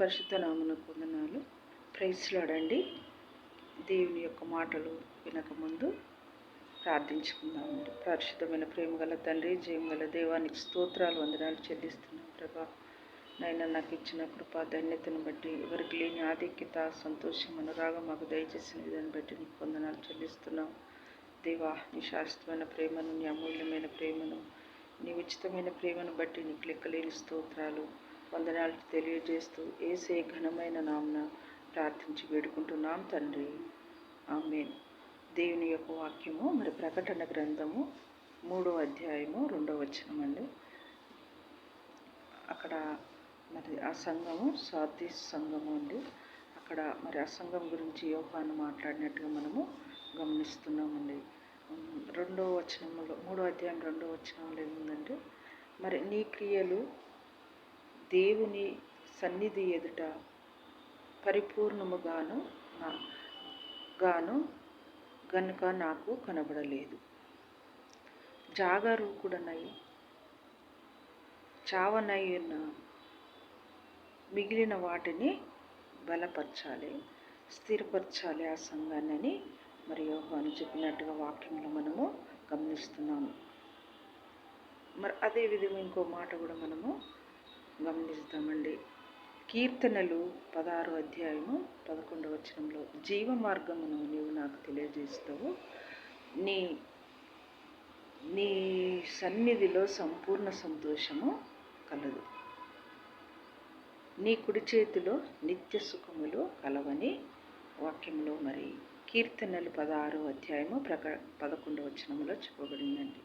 పరిశుద్ధ నామనకు వందనాలు ప్రైస్లాడండి దేవుని యొక్క మాటలు వినకముందు ప్రార్థించుకుందామండి. పరిశుద్ధమైన ప్రేమ గల తండ్రి జయం గల దేవానికి స్తోత్రాలు వందనాలు చెల్లిస్తున్నాం ప్రభా. నైనా నాకు ఇచ్చిన కృప ధన్యతను బట్టి ఎవరికి లేని ఆధిక్యత సంతోషం అనురాగం మాకు దయచేసిన విధాన్ని బట్టి నీకు వందనాలు చెల్లిస్తున్నాం. దేవా నీ శాశ్వతమైన ప్రేమను నీ అమూల్యమైన ప్రేమను నీ ఉచితమైన ప్రేమను బట్టి నీకు లెక్కలేని స్తోత్రాలు వందనాలు తెలియజేస్తూ ఏసే ఘనమైన నామన ప్రార్థించి వేడుకుంటున్నాం తండ్రి. ఆమె దేవుని యొక్క వాక్యము మరి ప్రకటన గ్రంథము మూడో అధ్యాయము రెండో వచనం అండి. అక్కడ మరి ఆ సంఘము సాధి సంఘము అండి. అక్కడ మరి ఆ సంఘం గురించి యోహాను మాట్లాడినట్టుగా మనము గమనిస్తున్నామండి. రెండో వచనంలో మూడో అధ్యాయం రెండో వచనంలో ఏముందంటే మరి నీ క్రియలు దేవుని సన్నిధి ఎదుట పరిపూర్ణముగాను గాను గనుక నాకు కనబడలేదు. జాగరూకుడనై చావనై మిగిలిన వాటిని బలపరచాలి స్థిరపరచాలి ఆ సంఘాన్ని మరి యోహాను చెప్పినట్టుగా వాక్యంలో మనము గమనిస్తున్నాము. మరి అదే విధంగా ఇంకో మాట కూడా మనము గమనిస్తామండి. కీర్తనలు పదహారు అధ్యాయము పదకొండవ వచనంలో జీవ మార్గమును నీవు నాకు తెలియజేస్తావు. నీ నీ సన్నిధిలో సంపూర్ణ సంతోషము కలదు. నీ కుడి చేతిలో నిత్య సుఖములు కలవని వాక్యంలో మరి కీర్తనలు పదహారు అధ్యాయము ప్రక పదకొండవ వచనంలో చెప్పబడిందండి.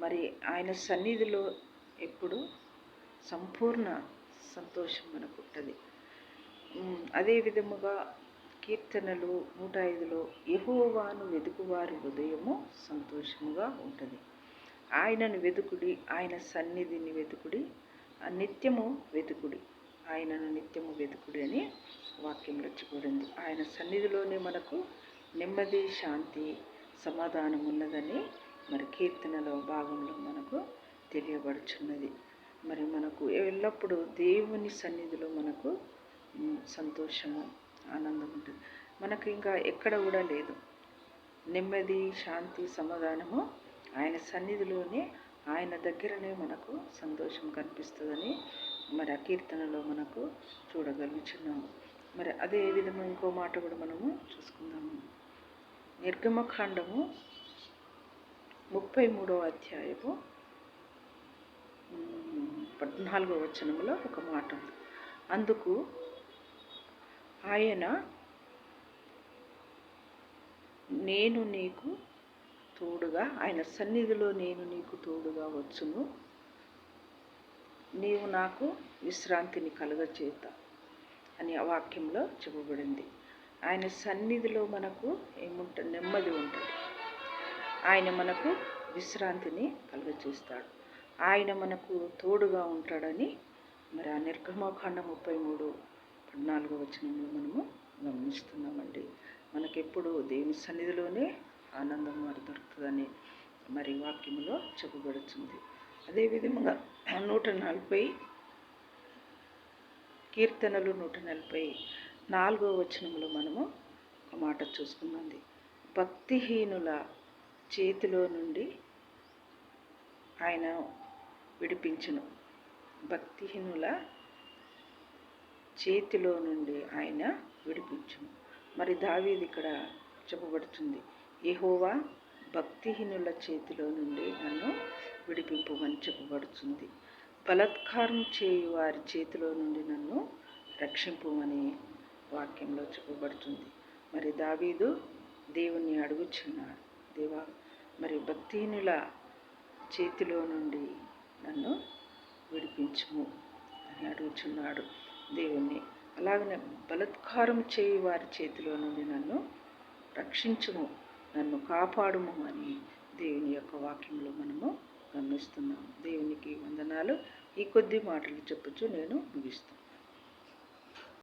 మరి ఆయన సన్నిధిలో ఎప్పుడు సంపూర్ణ సంతోషం మనకు ఉంటుంది అదే విధముగా కీర్తనలు నూట ఐదులో యహోవాను వెతుకువారి హృదయము సంతోషముగా ఉంటుంది. ఆయనను వెతుకుడి ఆయన సన్నిధిని వెతుకుడి నిత్యము వెతుకుడి ఆయనను నిత్యము వెతుకుడి అని వాక్యంలో చెప్పబడింది. ఆయన సన్నిధిలోనే మనకు నెమ్మది శాంతి సమాధానం ఉన్నదని మరి కీర్తనలో భాగంలో మనకు తెలియబడుచున్నది. మరి మనకు ఎల్లప్పుడూ దేవుని సన్నిధిలో మనకు సంతోషము ఆనందం ఉంటుంది. మనకు ఇంకా ఎక్కడ కూడా లేదు. నెమ్మది శాంతి సమాధానము ఆయన సన్నిధిలోనే ఆయన దగ్గరనే మనకు సంతోషం కనిపిస్తుందని మరి ఆ కీర్తనలో మనకు చూడగలుగుతున్నాము మరి అదే విధంగా ఇంకో మాట కూడా మనము చూసుకుందాము. నిర్గమకాండము ముప్పై మూడవ అధ్యాయము పద్నాలుగో వచనంలో ఒక మాట ఉంది. అందుకు ఆయన నేను నీకు తోడుగా ఆయన సన్నిధిలో నేను నీకు తోడుగా వచ్చును. నీవు నాకు విశ్రాంతిని కలుగచేత అని ఆ వాక్యంలో చెప్పబడింది. ఆయన సన్నిధిలో మనకు ఏముంటుంది నెమ్మది ఉంటుంది. ఆయన మనకు విశ్రాంతిని కలుగచేస్తాడు. ఆయన మనకు తోడుగా ఉంటాడని మరి ఆ నిర్గమకాండ ముప్పై మూడు పద్నాలుగో వచనంలో మనము గమనిస్తున్నామండి. మనకెప్పుడు దేవుని సన్నిధిలోనే ఆనందం మరి దొరుకుతుందని మరి వాక్యంలో చెప్పబడుతుంది. అదేవిధంగా నూట నలభై కీర్తనలు నూట నలభై నాలుగో వచనంలో మనము ఒక మాట చూసుకున్నది భక్తిహీనుల చేతిలో నుండి ఆయన విడిపించును. భక్తిహీనుల చేతిలో నుండి ఆయన విడిపించును. మరి దావీది ఇక్కడ చెప్పబడుతుంది ఏహోవా భక్తిహీనుల చేతిలో నుండి నన్ను విడిపింపమని చెప్పబడుతుంది. బలత్కారం చేయు వారి చేతిలో నుండి నన్ను రక్షింపమని వాక్యంలో చెప్పబడుతుంది. మరి దావీదు దేవుణ్ణి అడుగుచున్నాడు దేవా మరి భక్తిహీనుల చేతిలో నుండి నన్ను విడిపించుము అని అడుగుచున్నాడు దేవుణ్ణి అలాగనే బలత్కారం చేయి వారి చేతిలో నుండి నన్ను రక్షించుము నన్ను కాపాడుము అని దేవుని యొక్క వాక్యంలో మనము గమనిస్తున్నాము. దేవునికి వందనాలు. ఈ కొద్ది మాటలు చెప్పచ్చు నేను ముగిస్తాను